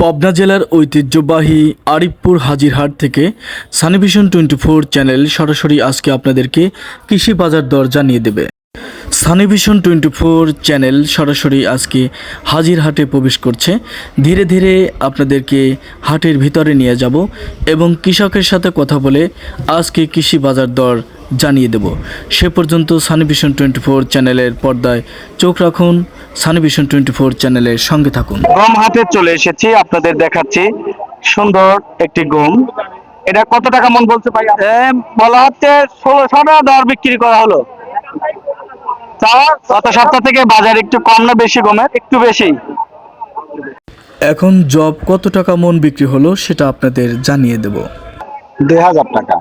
পাবনা জেলার ঐতিহ্যবাহী আরিফপুর হাজিরহাট থেকে সানিভিশন টোয়েন্টি ফোর চ্যানেল সরাসরি আজকে আপনাদেরকে কৃষি বাজার দর জানিয়ে দেবে। সানিভিশন টোয়েন্টি ফোর চ্যানেল সরাসরি আজকে হাজিরহাটে প্রবেশ করছে। ধীরে ধীরে আপনাদেরকে হাটের ভিতরে নিয়ে যাব এবং কৃষকের সাথে কথা বলে আজকে কৃষি বাজার দর জানিয়ে দেব। সে পর্যন্ত সানিভিশন টোয়েন্টি ফোর চ্যানেলের পর্দায় চোখ রাখুন। সানিভিশন টোয়েন্টি ফোর চ্যানেলের সঙ্গে থাকুন। গম হাটে চলে এসেছি আপনাদের দেখাচ্ছি। সুন্দর একটি গম। এটা কত টাকা মন বলছে ভাই? বলা হচ্ছে ষোলোশো টাকা দর বিক্রি করা হলো। গত সপ্তাহ থেকে বাজার একটু কম না বেশি গমের একটু বেশি। এখন জব কত টাকা মন বিক্রি হলো সেটা আপনাদের জানিয়ে দেব। দুই হাজার টাকা।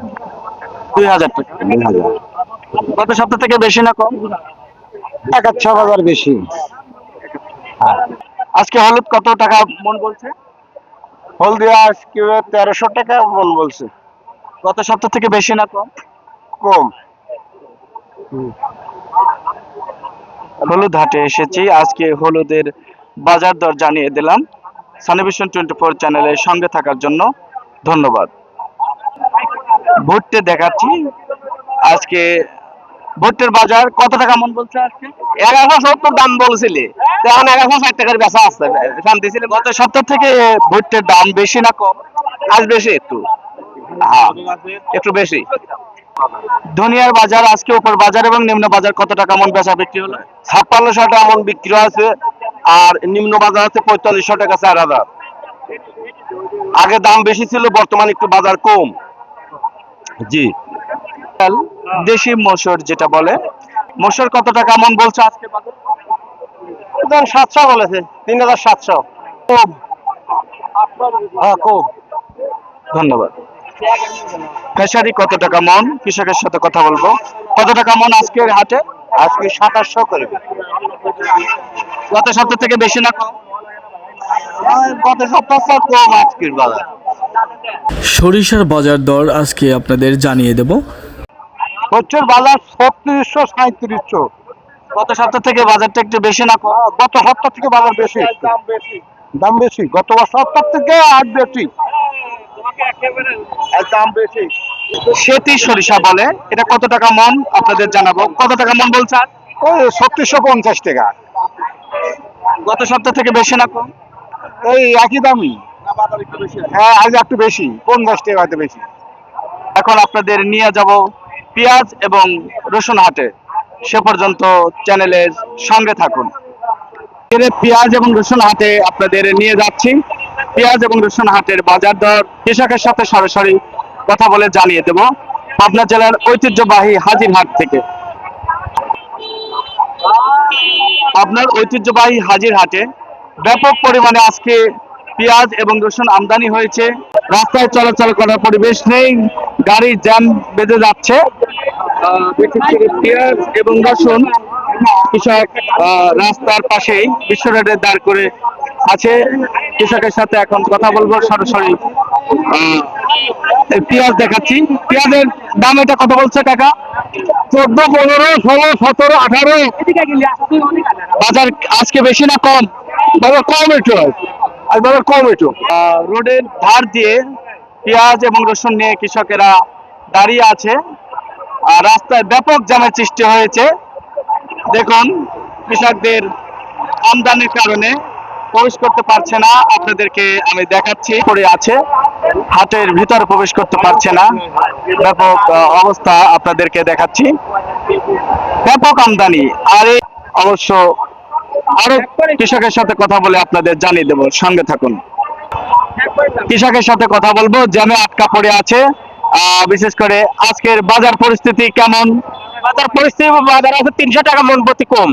দুই হাজার টাকা দুই হাজার। গত সপ্তাহ থেকে বেশি না কম? এক ছ হাজার বেশি। আজকে হলুদ কত টাকা মন বলছে? হলদিয়া আজকে তেরোশো টাকা মন বলছে। গত সপ্তাহ থেকে বেশি না কম? কম। হলুদ হাটে এসেছি। আজকে হলুদের বাজার দর জানিয়ে দিলাম। সানিভিশন টোয়েন্টি ফোর চ্যানেলের সঙ্গে থাকার জন্য ধন্যবাদ। ভুট্টে দেখাচ্ছি। আজকে ভুট্টের বাজার কত টাকা মন বলছে আজকে? এগারোশো সত্তর দাম বলছিলি। এখন এগারোশো ষাট টাকার বেচা আসছে শান্তি ছিল। গত সপ্তাহ থেকে ভুট্টের দাম বেশি না কম? আজ বেশি একটু। হ্যাঁ একটু বেশি। ধনিয়ার বাজার আজকে উপর বাজার এবং নিম্ন বাজার কত টাকা মন বেচা বিক্রি হলো? ছাপ্পান্নশো টাকা মন বিক্রি আছে আর নিম্ন বাজার আছে পঁয়তাল্লিশশো টাকা চার হাজার। আগে দাম বেশি ছিল বর্তমানে একটু বাজার কম। জি। দেশি মসুর যেটা বলে। মসুর কত টাকা মন বলছে আজকে বাজার? সাতশো বলেছে তিন হাজার সাতশো। কম হ্যাঁ কম ধন্যবাদ। খেসারি কত টাকা মন? কৃষকের সাথে কথা বলব। কত টাকা মন আজকের হাটে? আজকে সাতাশশো করে গত সপ্তাহ থেকে বেশি না কম? গত সপ্তাহ কম আজকের বাজার। সরিষার বাজার দর আজকে আপনাদের জানিয়ে দেব। হচ্ছে বাজার ছত্রিশশো সাঁত্রিশশো গত সপ্তাহ থেকে বাজারটা একটু বেশি না কম। গত সপ্তাহ থেকে বাজার বেশি। দাম বেশি। গত সপ্তাহ থেকে আর বেশি। দাম বেশি। সেতি সরিষা বলে। এটা কত টাকা মন? আপনাদের জানাব। কত টাকা মন বলছে? ওই ছত্রিশশো পঞ্চাশ টাকা। গত সপ্তাহ থেকে বেশি না কম? এই একই দামই। হ্যাঁ আজ একটু বেশি। পঞ্চাশ টাকা হয়তো বেশি। এখন আপনাদের নিয়ে যাব পেঁয়াজ এবং রসুন হাটে। সে পর্যন্ত চ্যানেলের সঙ্গে থাকুন। পেঁয়াজ এবং রসুন হাটে আপনাদের নিয়ে যাচ্ছি। পেঁয়াজ এবং রসুন হাটের বাজার দর কৃষকের সাথে সরাসরি কথা বলে জানিয়ে দেব। পাবনা জেলার ঐতিহ্যবাহী হাজিরহাট থেকে। আপনার ঐতিহ্যবাহী হাজিরহাটে ব্যাপক পরিমাণে আজকে পেঁয়াজ এবং রসুন আমদানি হয়েছে। রাস্তায় চলাচল করার পরিবেশ নেই। গাড়ি জ্যাম বেঁধে যাচ্ছে। বিশেষ করে পেঁয়াজ এবং রসুন কৃষক রাস্তার পাশেই বিশ্ব রোডে দাঁড় করে আছে। কৃষকের সাথে এখন কথা বলব সরাসরি। পেঁয়াজ দেখাচ্ছি। পেঁয়াজের দাম এটা কত বলছে টাকা চোদ্দ পনেরো ষোলো সতেরো আঠারো। বাজার আজকে বেশি না কম? বাজার কম একটু। আর বাজার কম একটু। রোডের ধার দিয়ে পেঁয়াজ এবং রসুন নিয়ে কৃষকেরা দাঁড়িয়ে আছে। রাস্তায় ব্যাপক জ্যামের সৃষ্টি হয়েছে। দেখুন, কৃষকদের আমদানির কারণে প্রবেশ করতে পারছে না। আপনাদেরকে আমি দেখাচ্ছি। পড়ে আছে, হাটের ভিতরে প্রবেশ করতে পারছে না। ব্যাপক অবস্থা আপনাদেরকে দেখাচ্ছি। ব্যাপক আমদানি। আর অবশ্য আরও কৃষকের সাথে কথা বলে আপনাদের জানিয়ে দেব। সঙ্গে থাকুন। কৃষকের সাথে কথা বলব। জ্যামে আটকা পড়ে আছে। বিশেষ করে আজকের বাজার পরিস্থিতি কেমন? বাজার পরিস্থিতি বাজার আছে তিনশো টাকা মন প্রতি কম।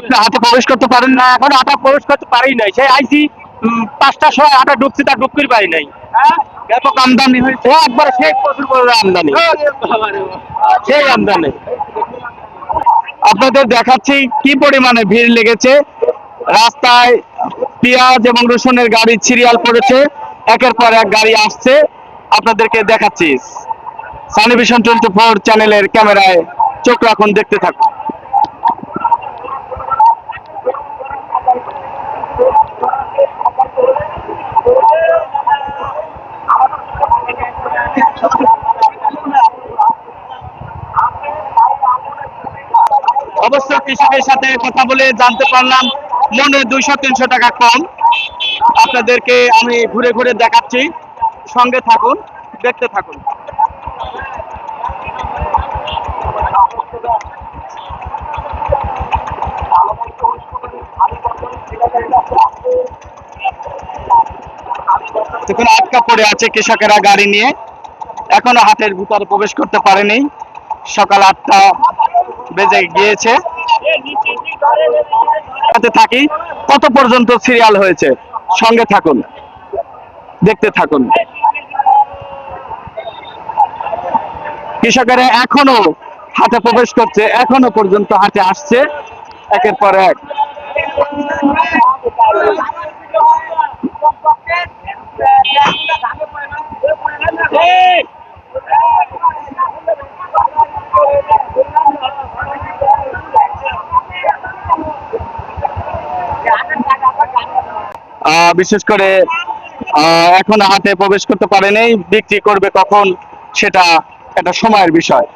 আপনি হাতে প্রবেশ করতে পারেন না, এখন আটা প্রবেশ করতে পারি নাই। সেই আইসি পাঁচটার সময় আটা ঢুকছে তা ঢুকতে পারি নাই। আপনাদের দেখাচ্ছি কি পরিমাণে ভিড় লেগেছে। রাস্তায় পেঁয়াজ এবং রসুনের গাড়ি সিরিয়াল পড়েছে। একের পর এক গাড়ি আসছে। আপনাদেরকে দেখাচ্ছি। সানিভিশন টোয়েন্টি ফোর চ্যানেলের ক্যামেরায় চোখ রাখুন, দেখতে থাকুন। অবশ্য কৃষকের সাথে কথা বলে জানতে পারলাম, মনে দুইশো, তিনশো টাকা কম। আপনাদেরকে আমি ঘুরে ঘুরে দেখাচ্ছি। সঙ্গে থাকুন, দেখতে থাকুন। দেখুন, আটকা পড়ে আছে কৃষকেরা গাড়ি নিয়ে। এখনও হাটের ভিতরে প্রবেশ করতে পারেনি। সকাল আটটা বেজে গিয়েছে। থাকি, কত পর্যন্ত সিরিয়াল হয়েছে? সঙ্গে থাকুন। দেখতে থাকুন। কৃষকেরা এখনও হাটে প্রবেশ করছে, এখনও পর্যন্ত হাটে আসছে, একের পর এক। বিশেষ করে এখন হাতে প্রবেশ করতে পারেনি, বিক্রি করবে কখন সেটা একটা সময়ের বিষয়।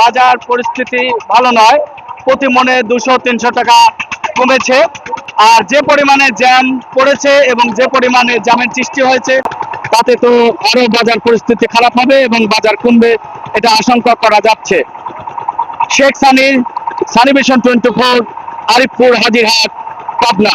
বাজার পরিস্থিতি ভালো নয়, প্রতি মনে দুশো, তিনশো টাকা কমেছে। আর যে পরিমাণে জ্যাম পড়েছে এবং যে পরিমাণে জ্যামের সৃষ্টি হয়েছে, তাতে তো আরও বাজার পরিস্থিতি খারাপ হবে এবং বাজার কমবে, এটা আশঙ্কা করা যাচ্ছে। Sheikh Sunny Sunny twenty four, Arifpur, Hajirhat, Pabna.